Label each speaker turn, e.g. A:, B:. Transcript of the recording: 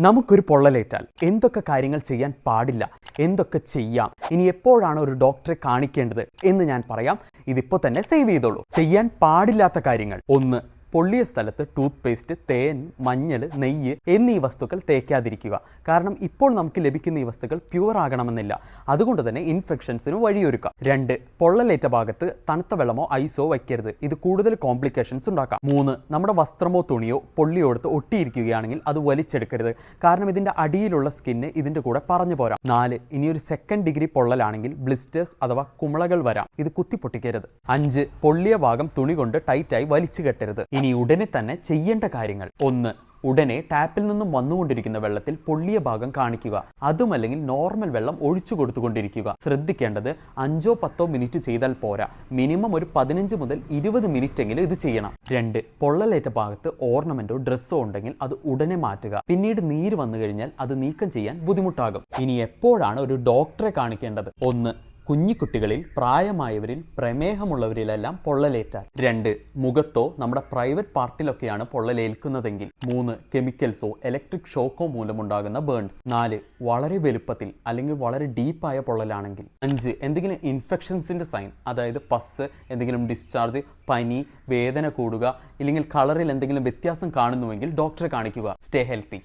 A: നമുക്കൊരു പൊള്ളലേറ്റാൽ എന്തൊക്കെ കാര്യങ്ങൾ ചെയ്യാൻ പാടില്ല എന്തൊക്കെ ചെയ്യാം ഇനി എപ്പോഴാണ് ഒരു ഡോക്ടറെ കാണിക്കേണ്ടത് എന്ന് ഞാൻ പറയാം. ഇതിപ്പോൾ തന്നെ സേവ് ചെയ്തോളൂ. ചെയ്യാൻ പാടില്ലാത്ത കാര്യങ്ങൾ. ഒന്ന് പൊള്ളിയ സ്ഥലത്ത് ടൂത്ത് പേസ്റ്റ് തേൻ മഞ്ഞൾ നെയ്യ് എന്നീ വസ്തുക്കൾ തേക്കാതിരിക്കുക. കാരണം ഇപ്പോൾ നമുക്ക് ലഭിക്കുന്ന ഈ വസ്തുക്കൾ പ്യുവർ ആകണമെന്നില്ല. അതുകൊണ്ട് തന്നെ ഇൻഫെക്ഷൻസിന് വഴിയൊരുക്കാം. രണ്ട് പൊള്ളലേറ്റ ഭാഗത്ത് തണുത്ത വെള്ളമോ ഐസോ വയ്ക്കരുത്. ഇത് കൂടുതൽ കോംപ്ലിക്കേഷൻസ് ഉണ്ടാക്കാം. മൂന്ന് നമ്മുടെ വസ്ത്രമോ തുണിയോ പൊള്ളിയോ എടുത്ത് ഒട്ടിയിരിക്കുകയാണെങ്കിൽ അത് വലിച്ചെടുക്കരുത്. കാരണം ഇതിന്റെ അടിയിലുള്ള സ്കിന്ന് ഇതിന്റെ കൂടെ പറഞ്ഞു പോരാം. നാല് ഇനിയൊരു സെക്കൻഡ് ഡിഗ്രി പൊള്ളലാണെങ്കിൽ ബ്ലിസ്റ്റേഴ്സ് അഥവാ കുമിളകൾ വരാം. ഇത് കുത്തിപ്പൊട്ടിക്കരുത്. അഞ്ച് പൊള്ളിയ ഭാഗം തുണി കൊണ്ട് ടൈറ്റായി വലിച്ചു കെട്ടരുത്. ഇനി ഉടനെ തന്നെ ചെയ്യേണ്ട കാര്യങ്ങൾ. ഒന്ന് ഉടനെ ടാപ്പിൽ നിന്നും വന്നുകൊണ്ടിരിക്കുന്ന വെള്ളത്തിൽ പൊള്ളിയ ഭാഗം കാണിക്കുക. അതുമല്ലെങ്കിൽ നോർമൽ വെള്ളം ഒഴിച്ചു കൊടുത്തുകൊണ്ടിരിക്കുക. ശ്രദ്ധിക്കേണ്ടത് അഞ്ചോ പത്തോ മിനിറ്റ് ചെയ്താൽ പോരാ. മിനിമം ഒരു പതിനഞ്ച് മുതൽ ഇരുപത് മിനിറ്റ് എങ്കിലും ഇത് ചെയ്യണം. രണ്ട് പൊള്ളലേറ്റ ഭാഗത്ത് ഓർണമെന്റോ ഡ്രസ്സോ ഉണ്ടെങ്കിൽ അത് ഉടനെ മാറ്റുക. പിന്നീട് നീര് വന്നു കഴിഞ്ഞാൽ അത് നീക്കം ചെയ്യാൻ ബുദ്ധിമുട്ടാകും. ഇനി എപ്പോഴാണ് ഒരു ഡോക്ടറെ കാണിക്കേണ്ടത്? ഒന്ന് കുഞ്ഞിക്കുട്ടികളിൽ പ്രായമായവരിൽ പ്രമേഹമുള്ളവരിലെല്ലാം പൊള്ളലേറ്റാൽ രണ്ട് മുഖത്തോ നമ്മുടെ പ്രൈവറ്റ് പാർട്ടിലൊക്കെയാണ് പൊള്ളലേൽക്കുന്നതെങ്കിൽ. മൂന്ന് കെമിക്കൽസോ ഇലക്ട്രിക് ഷോക്കോ മൂലമുണ്ടാകുന്ന ബേൺസ്. നാല് വളരെ വലുപ്പത്തിൽ അല്ലെങ്കിൽ വളരെ ഡീപ്പായ പൊള്ളലാണെങ്കിൽ. അഞ്ച് എന്തെങ്കിലും ഇൻഫെക്ഷൻസിന്റെ സൈൻ അതായത് പസ് എന്തെങ്കിലും ഡിസ്ചാർജ് പനി വേദന കൂടുക ഇല്ലെങ്കിൽ കളറിൽ എന്തെങ്കിലും വ്യത്യാസം കാണുന്നുവെങ്കിൽ ഡോക്ടറെ കാണിക്കുക. Stay healthy.